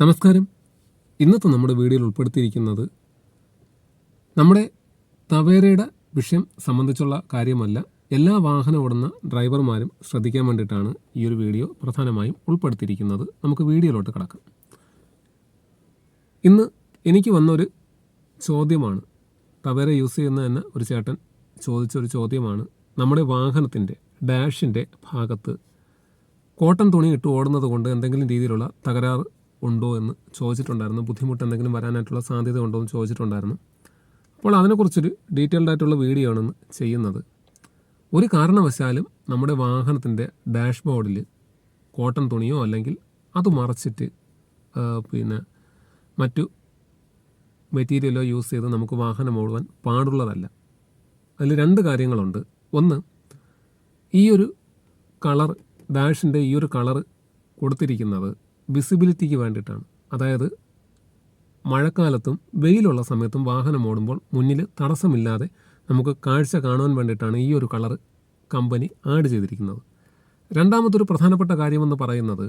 നമസ്കാരം. ഇന്നത്തെ നമ്മുടെ വീഡിയോയിൽ ഉൾപ്പെടുത്തിയിരിക്കുന്നത് നമ്മുടെ തവേരയുടെ വിഷയം സംബന്ധിച്ചുള്ള കാര്യമല്ല. എല്ലാ വാഹനം ഓടുന്ന ഡ്രൈവർമാരും ശ്രദ്ധിക്കാൻ വേണ്ടിയിട്ടാണ് ഈ ഒരു വീഡിയോ പ്രധാനമായും ഉൾപ്പെടുത്തിയിരിക്കുന്നത്. നമുക്ക് വീഡിയോയിലോട്ട് കിടക്കാം. ഇന്ന് എനിക്ക് വന്നൊരു ചോദ്യമാണ്. തവേര യൂസ് ചെയ്യുന്ന തന്നെ ഒരു ചേട്ടൻ ചോദിച്ചൊരു ചോദ്യമാണ്. നമ്മുടെ വാഹനത്തിന്റെ ഡാഷിന്റെ ഭാഗത്ത് കോട്ടൺ തുണി ഇട്ട് ഓടുന്നത് കൊണ്ട് എന്തെങ്കിലും രീതിയിലുള്ള തകരാറ് ഉണ്ടോ എന്ന് ചോദിച്ചിട്ടുണ്ടായിരുന്നു. ബുദ്ധിമുട്ട് എന്തെങ്കിലും വരാനായിട്ടുള്ള സാധ്യത ഉണ്ടോ എന്ന് ചോദിച്ചിട്ടുണ്ടായിരുന്നു. അപ്പോൾ അതിനെക്കുറിച്ചൊരു ഡീറ്റെയിൽഡ് ആയിട്ടുള്ള വീഡിയോ ആണ് ചെയ്യുന്നത്. ഒരു കാരണവശാലും നമ്മുടെ വാഹനത്തിന്റെ ഡാഷ്ബോർഡിൽ കോട്ടൺ തുണിയോ അല്ലെങ്കിൽ അത് മറച്ചിട്ട് പിന്നെ മറ്റു മെറ്റീരിയലോ യൂസ് ചെയ്ത് നമുക്ക് വാഹനം ഓടുവാൻ പാടുള്ളതല്ല. അതിൽ രണ്ട് കാര്യങ്ങളുണ്ട്. ഒന്ന് ഈ ഒരു കളർ ഡാഷിന്റെ ഈ ഒരു കളർ കൊടുത്തിരിക്കുന്നത് വിസിബിലിറ്റിക്ക് വേണ്ടിയിട്ടാണ്. അതായത് മഴക്കാലത്തും വെയിലുള്ള സമയത്തും വാഹനം ഓടുമ്പോൾ മുന്നിൽ തടസ്സമില്ലാതെ നമുക്ക് കാഴ്ച കാണാൻ വേണ്ടിയിട്ടാണ് ഈ ഒരു കളർ കമ്പനി ആഡ് ചെയ്തിരിക്കുന്നത്. രണ്ടാമതൊരു പ്രധാനപ്പെട്ട കാര്യമെന്ന് പറയുന്നത്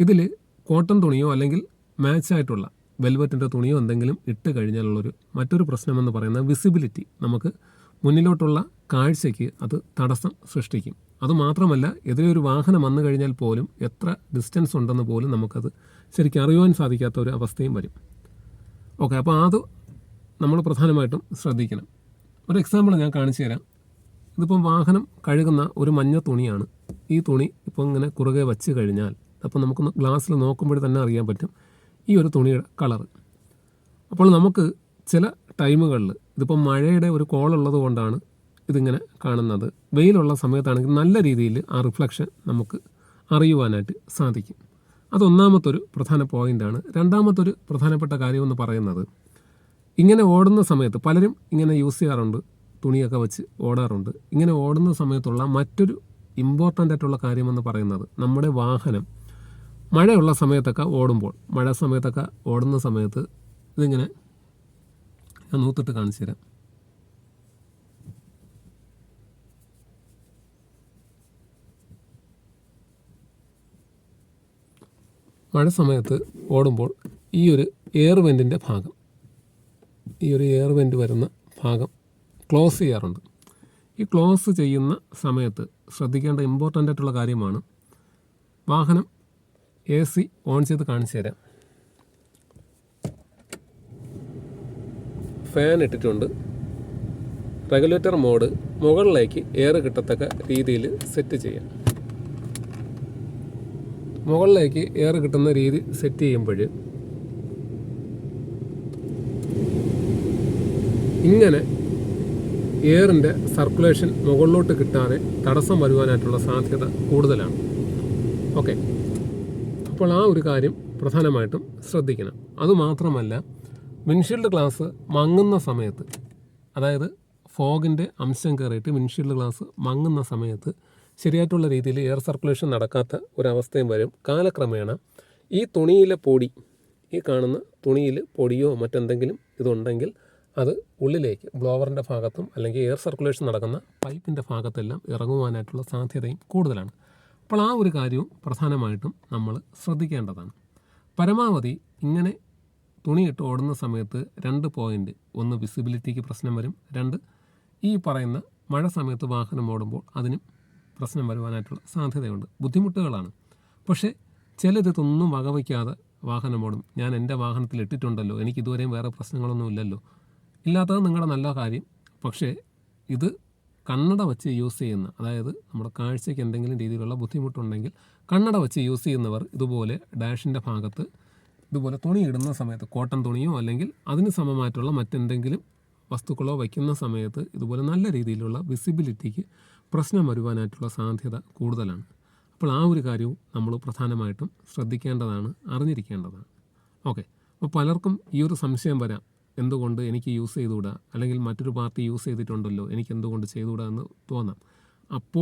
ഇതിൽ കോട്ടൺ തുണിയോ അല്ലെങ്കിൽ മാച്ചായിട്ടുള്ള വെൽവെറ്റിന്റെ തുണിയോ എന്തെങ്കിലും ഇട്ട് കഴിഞ്ഞാലുള്ളൊരു മറ്റൊരു പ്രശ്നമെന്ന് പറയുന്നത് വിസിബിലിറ്റി നമുക്ക് മുന്നിലോട്ടുള്ള കാഴ്ചയ്ക്ക് അത് തടസ്സം സൃഷ്ടിക്കും. അതുമാത്രമല്ല എതിരെ ഒരു വാഹനം വന്നു കഴിഞ്ഞാൽ പോലും എത്ര ഡിസ്റ്റൻസ് ഉണ്ടെന്ന് പോലും നമുക്കത് ശരിക്കും അറിയുവാൻ സാധിക്കാത്ത ഒരു അവസ്ഥയും വരും. ഓക്കെ അപ്പോൾ അത് നമ്മൾ പ്രധാനമായിട്ടും ശ്രദ്ധിക്കണം. ഒരു എക്സാമ്പിൾ ഞാൻ കാണിച്ചു തരാം. ഇതിപ്പം വാഹനം കഴുകുന്ന ഒരു മഞ്ഞ തുണിയാണ്. ഈ തുണി ഇപ്പോൾ ഇങ്ങനെ കുറുകെ വച്ച് കഴിഞ്ഞാൽ അപ്പം നമുക്ക് ഗ്ലാസ്സിൽ നോക്കുമ്പോൾ തന്നെ അറിയാൻ പറ്റും ഈ ഒരു തുണിയുടെ കളർ അപ്പോൾ നമുക്ക് ചില ടൈമുകളിൽ ഇതിപ്പം മഴയുടെ ഒരു കോളുള്ളത് കൊണ്ടാണ് ഇതിങ്ങനെ കാണുന്നത്. വെയിലുള്ള സമയത്താണെങ്കിൽ നല്ല രീതിയിൽ ആ റിഫ്ലക്ഷൻ നമുക്ക് അറിയുവാനായിട്ട് സാധിക്കും. അതൊന്നാമത്തൊരു പ്രധാന പോയിന്റാണ് രണ്ടാമത്തൊരു പ്രധാനപ്പെട്ട കാര്യമെന്ന് പറയുന്നത് ഇങ്ങനെ ഓടുന്ന സമയത്ത് പലരും ഇങ്ങനെ യൂസ് ചെയ്യാറുണ്ട്. തുണിയൊക്കെ വെച്ച് ഓടാറുണ്ട്. ഇങ്ങനെ ഓടുന്ന സമയത്തുള്ള മറ്റൊരു ഇമ്പോർട്ടന്റ് ആയിട്ടുള്ള കാര്യമെന്ന് പറയുന്നത് നമ്മുടെ വാഹനം. മഴയുള്ള സമയത്തൊക്കെ ഓടുമ്പോൾ മഴ സമയത്തൊക്കെ ഓടുന്ന സമയത്ത് ഇതിങ്ങനെ ഞാൻ നൂത്തിട്ട് കാണിച്ചു തരാം. മഴ സമയത്ത് ഓടുമ്പോൾ ഈ ഒരു എയർ വെന്റിന്റെ ഭാഗം ഈ ഒരു എയർ വെന്റ് വരുന്ന ഭാഗം ക്ലോസ് ചെയ്യാറുണ്ട്. ഈ ക്ലോസ് ചെയ്യുന്ന സമയത്ത് ശ്രദ്ധിക്കേണ്ട ഇമ്പോർട്ടന്റ് ആയിട്ടുള്ള കാര്യമാണ് വാഹനം എ സി ഓൺ ചെയ്ത് കാണിച്ചു തരാം. ഫാൻ ഇട്ടിട്ടുണ്ട്. റെഗുലേറ്റർ മോഡ് മുകളിലേക്ക് എയർ കിട്ടത്തക്ക രീതിയിൽ സെറ്റ് ചെയ്യാം. മുകളിലേക്ക് എയർ കിട്ടുന്ന രീതി സെറ്റ് ചെയ്യുമ്പോൾ ഇങ്ങനെ എയറിന്റെ സർക്കുലേഷൻ മുകളിലോട്ട് കിട്ടാതെ തടസ്സം വരുവാനായിട്ടുള്ള സാധ്യത കൂടുതലാണ്. ഓക്കെ അപ്പോൾ ആ ഒരു കാര്യം പ്രധാനമായിട്ടും ശ്രദ്ധിക്കണം. അതുമാത്രമല്ല വിൻഷീൽഡ് ഗ്ലാസ് മങ്ങുന്ന സമയത്ത് അതായത് ഫോഗിന്റെ അംശം കയറിയിട്ട് വിൻഷീൽഡ് ഗ്ലാസ് മങ്ങുന്ന സമയത്ത് ശരിയായിട്ടുള്ള രീതിയിൽ എയർ സർക്കുലേഷൻ നടക്കാത്ത ഒരവസ്ഥയും വരും. കാലക്രമേണ ഈ തുണിയിലെ പൊടി ഈ കാണുന്ന തുണിയിൽ പൊടിയോ മറ്റെന്തെങ്കിലും ഇതുണ്ടെങ്കിൽ അത് ഉള്ളിലേക്ക് ബ്ലോവറിന്റെ ഭാഗത്തും അല്ലെങ്കിൽ എയർ സർക്കുലേഷൻ നടക്കുന്ന പൈപ്പിന്റെ ഭാഗത്തെല്ലാം ഇറങ്ങുവാനായിട്ടുള്ള സാധ്യതയും കൂടുതലാണ്. അപ്പോൾ ആ ഒരു കാര്യവും പ്രധാനമായിട്ടും നമ്മൾ ശ്രദ്ധിക്കേണ്ടതാണ്. പരമാവധി ഇങ്ങനെ തുണിയിട്ട് ഓടുന്ന സമയത്ത് രണ്ട് പോയിന്റ് ഒന്ന് വിസിബിലിറ്റിക്ക് പ്രശ്നം വരും രണ്ട് ഈ പറയുന്ന മഴ സമയത്ത് വാഹനം ഓടുമ്പോൾ അതിനും പ്രശ്നം വരുവാനായിട്ടുള്ള സാധ്യതയുണ്ട്. ബുദ്ധിമുട്ടുകളാണ്. പക്ഷേ ചിലരിതൊന്നും വകവയ്ക്കാതെ വാഹനം ഓടും. ഞാൻ എന്റെ വാഹനത്തിൽ ഇട്ടിട്ടുണ്ടല്ലോ. എനിക്ക് ഇതുവരെയും വേറെ പ്രശ്നങ്ങളൊന്നും ഇല്ലല്ലോ. ഇല്ലാത്തത് നിങ്ങളുടെ നല്ല കാര്യം. പക്ഷേ ഇത് കണ്ണട വെച്ച് യൂസ് ചെയ്യുന്ന അതായത് നമ്മുടെ കാഴ്ചയ്ക്ക് എന്തെങ്കിലും രീതിയിലുള്ള ബുദ്ധിമുട്ടുണ്ടെങ്കിൽ കണ്ണട വെച്ച് യൂസ് ചെയ്യുന്നവർ ഇതുപോലെ ഡാഷിന്റെ ഭാഗത്ത് ഇതുപോലെ തുണി ഇടുന്ന സമയത്ത് കോട്ടൺ തുണിയോ അല്ലെങ്കിൽ അതിന് സമമായിട്ടുള്ള മറ്റെന്തെങ്കിലും വസ്തുക്കളോ വയ്ക്കുന്ന സമയത്ത് ഇതുപോലെ നല്ല രീതിയിലുള്ള വിസിബിലിറ്റിക്ക് പ്രശ്നം വരുവാനായിട്ടുള്ള സാധ്യത കൂടുതലാണ്. അപ്പോൾ ആ ഒരു കാര്യവും നമ്മൾ പ്രധാനമായിട്ടും ശ്രദ്ധിക്കേണ്ടതാണ് അറിഞ്ഞിരിക്കേണ്ടതാണ്. ഓക്കെ. അപ്പോൾ പലർക്കും ഈ ഒരു സംശയം വരാം. എന്തുകൊണ്ട് എനിക്ക് യൂസ് ചെയ്തുകൂടാ? അല്ലെങ്കിൽ മറ്റൊരു പാർട്ടി യൂസ് ചെയ്തിട്ടുണ്ടല്ലോ എനിക്ക് എന്തുകൊണ്ട് ചെയ്തുകൂടാ എന്ന് തോന്നാം. അപ്പോൾ